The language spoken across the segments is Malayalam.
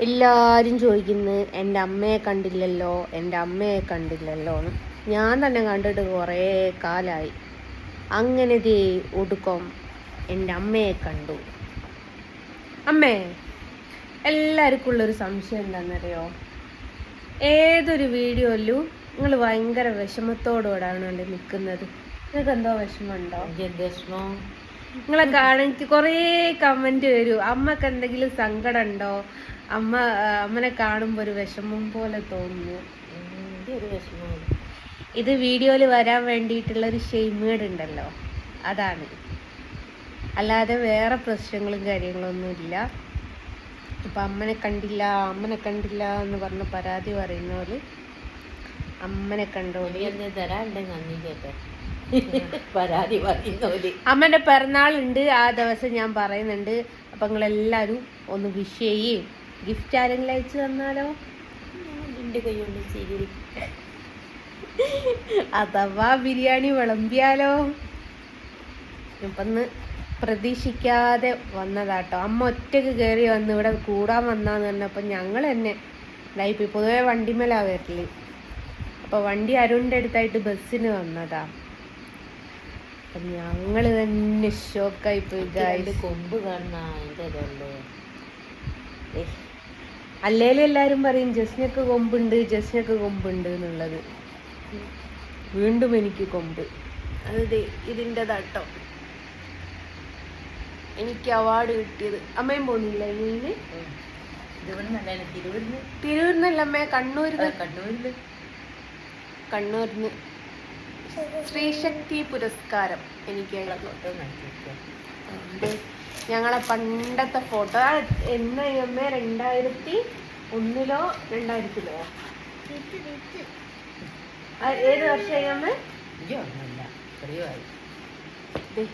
എല്ലാവരും ചോദിക്കുന്നത് എന്റെ അമ്മയെ കണ്ടില്ലല്ലോ എന്റെ അമ്മയെ കണ്ടില്ലല്ലോ എന്ന്. ഞാൻ തന്നെ കണ്ടിട്ട് കുറേ കാലമായി അങ്ങനെ ദേ ഒടുക്കം എന്റെ അമ്മയെ കണ്ടു. അമ്മേ എല്ലാവർക്കും ഉള്ളൊരു സംശയം എന്താണെന്നറിയോ ഏതൊരു വീഡിയോയിലും നിങ്ങൾ ഭയങ്കര വിഷമത്തോടുകൂടാണല്ലോ നിൽക്കുന്നത്. നിങ്ങൾക്ക് എന്തോ വിഷമമുണ്ടോ? വിഷമം? നിങ്ങളെ കാണാൻ കുറേ കമന്റ് വരും. അമ്മയ്ക്ക് എന്തെങ്കിലും സങ്കടം ഉണ്ടോ? അമ്മ അമ്മനെ കാണുമ്പോൾ ഒരു വിഷമം പോലെ തോന്നുന്നു. ഒരു വിഷമമാണ് ഇത് വീഡിയോയിൽ വരാൻ വേണ്ടിയിട്ടുള്ള ഒരു ഷെയ്മേഡ് ഉണ്ടല്ലോ അതാണ്. അല്ലാതെ വേറെ പ്രശ്നങ്ങളും കാര്യങ്ങളൊന്നുമില്ല ഇപ്പം അമ്മനെ കണ്ടില്ല അമ്മനെ കണ്ടില്ല എന്ന് പറഞ്ഞ പരാതി പറയുന്നവര് അമ്മനെ കണ്ടോളി. എന്ന് തരാണ്ട് നന്ദി കേട്ടെ. പരാതി പറയുന്നവര്. അമ്മന്റെ പിറന്നാളുണ്ട് ആ ദിവസം ഞാൻ പറയുന്നുണ്ട്. അപ്പം നിങ്ങളെല്ലാവരും ഒന്ന് വിഷ് ചെയ്യും. ഗിഫ്റ്റ് ആരെങ്കിലും അയച്ചു തന്നാലോ? എന്റെ കൈ കൊണ്ട് സ്വീകരിക്കും. അഥവാ ബിരിയാണി വിളമ്പിയാലോ? ഇപ്പൊന്ന് പ്രതീക്ഷിക്കാതെ വന്നതാട്ടോ. അമ്മ ഒറ്റയ്ക്ക് കയറി വന്ന് ഇവിടെ കൂടാൻ വന്നാന്ന് പറഞ്ഞപ്പോൾ ഞങ്ങൾ തന്നെ ലൈഫ് പൊതുവെ വണ്ടിമേലാ വരൽ. അപ്പോൾ വണ്ടി അരുണിന്റെ അടുത്തായിട്ട് ബസ്സിന് വന്നതാ. അപ്പം ഞങ്ങൾ തന്നെ ഷോക്കായി പോയി കൊമ്പ് കാണുന്ന അതിന്റെ അല്ലേലും എല്ലാവരും പറയും ജസ്നക്ക് കൊമ്പുണ്ട് ജസ്നക്ക് കൊമ്പുണ്ട് എന്നുള്ളത്. വീണ്ടും എനിക്ക് കൊമ്പ്. അത് ഇതിന്റെതാട്ടോ എനിക്ക് അവാർഡ് കിട്ടിയത് അമ്മയും പോകുന്നില്ല തിരുവരുന്ന് തിരൂരിന്നല്ല അമ്മേ? കണ്ണൂരിന്ന്. കണ്ണൂരിൽ കണ്ണൂരിന്ന്. സ്ത്രീശക്തി പുരസ്കാരം എനിക്ക് ഞങ്ങളെ പണ്ടത്തെ ഫോട്ടോ എന്നാ അമ്മ രണ്ടായിരത്തി ഒന്നിലോ രണ്ടായിരത്തിലോ? ആ, ഏത് ദേ,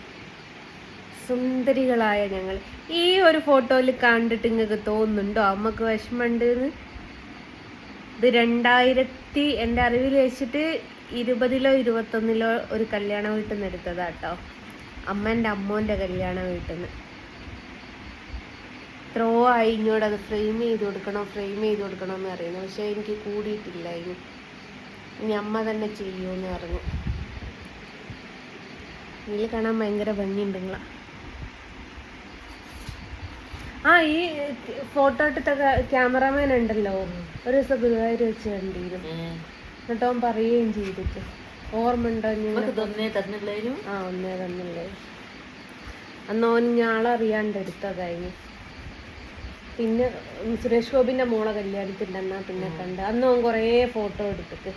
സുന്ദരികളായ ഞങ്ങൾ. ഈ ഒരു ഫോട്ടോയിൽ കണ്ടിട്ട് നിങ്ങൾക്ക് തോന്നുന്നുണ്ടോ? അമ്മയ്ക്ക് വിഷമമുണ്ട് ഇത് രണ്ടായിരത്തി എന്റെ അറിവിൽ വെച്ചിട്ട് ഇരുപതിലോ ഇരുപത്തൊന്നിലോ ഒരു കല്യാണ വീട്ടിൽ നിന്ന് എടുത്തതാട്ടോ. അമ്മന്റെ അമ്മോന്റെ കല്യാണ വീട്ടിൽ നിന്ന്. ത്രോ ആയി ഇങ്ങോട്ട് അത് ഫ്രെയിം ചെയ്ത് കൊടുക്കണം ഫ്രെയിം ചെയ്ത് കൊടുക്കണം എന്ന് പറയുന്നു. പക്ഷേ എനിക്ക് കൂടിയിട്ടില്ല ഇനി ഇനി അമ്മ തന്നെ ചെയ്യുമെന്ന് പറഞ്ഞു. ഇതിൽ കാണാൻ ഭയങ്കര ഭംഗിയുണ്ട് നിങ്ങളെ. ആ ഈ ഫോട്ടോ എടുത്ത ക്യാമറാമാൻ ഉണ്ടല്ലോ. ഒരു ദിവസം ഗുരുവായൂർ വെച്ച് കണ്ടിരുന്നു. എന്നിട്ട് അവൻ പറയുകയും ചെയ്തിട്ട്. ഓർമ്മ ഉണ്ടോ ആ ഒന്നേ തന്നില്ലേ അന്ന് ഓൻ ഞാളറിയാണ്ട് എടുത്തതായി പിന്നെ സുരേഷ് ഗോപിന്റെ മോളെ കല്യാണത്തിന്റെ എന്നാ പിന്നെ കണ്ട്. അന്ന് അവൻ കുറേ ഫോട്ടോ എടുത്തിട്ട്.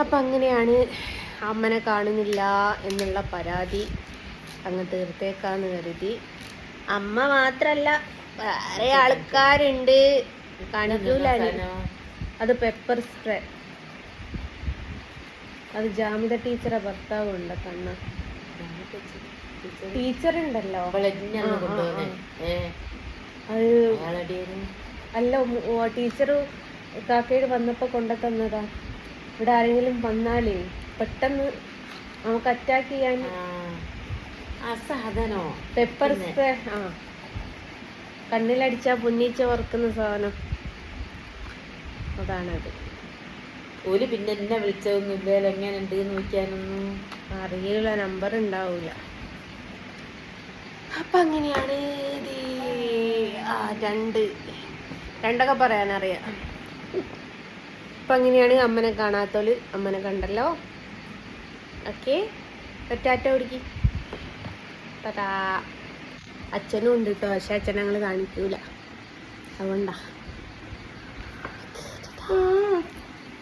അപ്പം അങ്ങനെയാണ് അമ്മനെ കാണുന്നില്ല എന്നുള്ള പരാതി അങ്ങ് തീർത്തേക്കാന്ന് കരുതി. അമ്മ മാത്രല്ല വേറെ ആൾക്കാരുണ്ട്. കാണിക്കൂല അത് പെപ്പർ സ്പ്രേ അത് ജാമിത ടീച്ചറെ ഭർത്താവ് ഉണ്ട് കണ്ണ ടീച്ചർ ഉണ്ടല്ലോ അത് അല്ല ടീച്ചർ കാക്കയുടെ വന്നപ്പോ കൊണ്ടു തന്നതാ. ഇവിടെ ആരെങ്കിലും വന്നാലേ പെട്ടെന്ന് നമുക്ക് അറ്റാക്ക് ചെയ്യാൻ സാധനോ പെപ്പർ സ്പ്രേ ആ. കണ്ണിലടിച്ചാ പുന്നീച്ച വറുക്കുന്ന സാധനം. അതാണത്. ഓൽ പിന്നെ എന്നെ വിളിച്ചതൊന്നുമില്ലല്ലോ എങ്ങനെ ഉണ്ട് നോക്കിയാനൊന്നും അറിയില്ല നമ്പർ ഉണ്ടാവൂല. അപ്പൊ അങ്ങനെയാണ് ഇത് ആ രണ്ട്. രണ്ടൊക്കെ പറയാനറിയാം. അപ്പൊ അങ്ങനെയാണ് അമ്മനെ കാണാത്തോൽ അമ്മനെ കണ്ടല്ലോ. ഓക്കെ. ഒറ്റാറ്റ ഓടിക്ക് പതാ. അച്ഛനും ഉണ്ട് കേട്ടോ പക്ഷെ അച്ഛൻ ഞങ്ങൾ കാണിക്കൂല. അതുകൊണ്ടാ.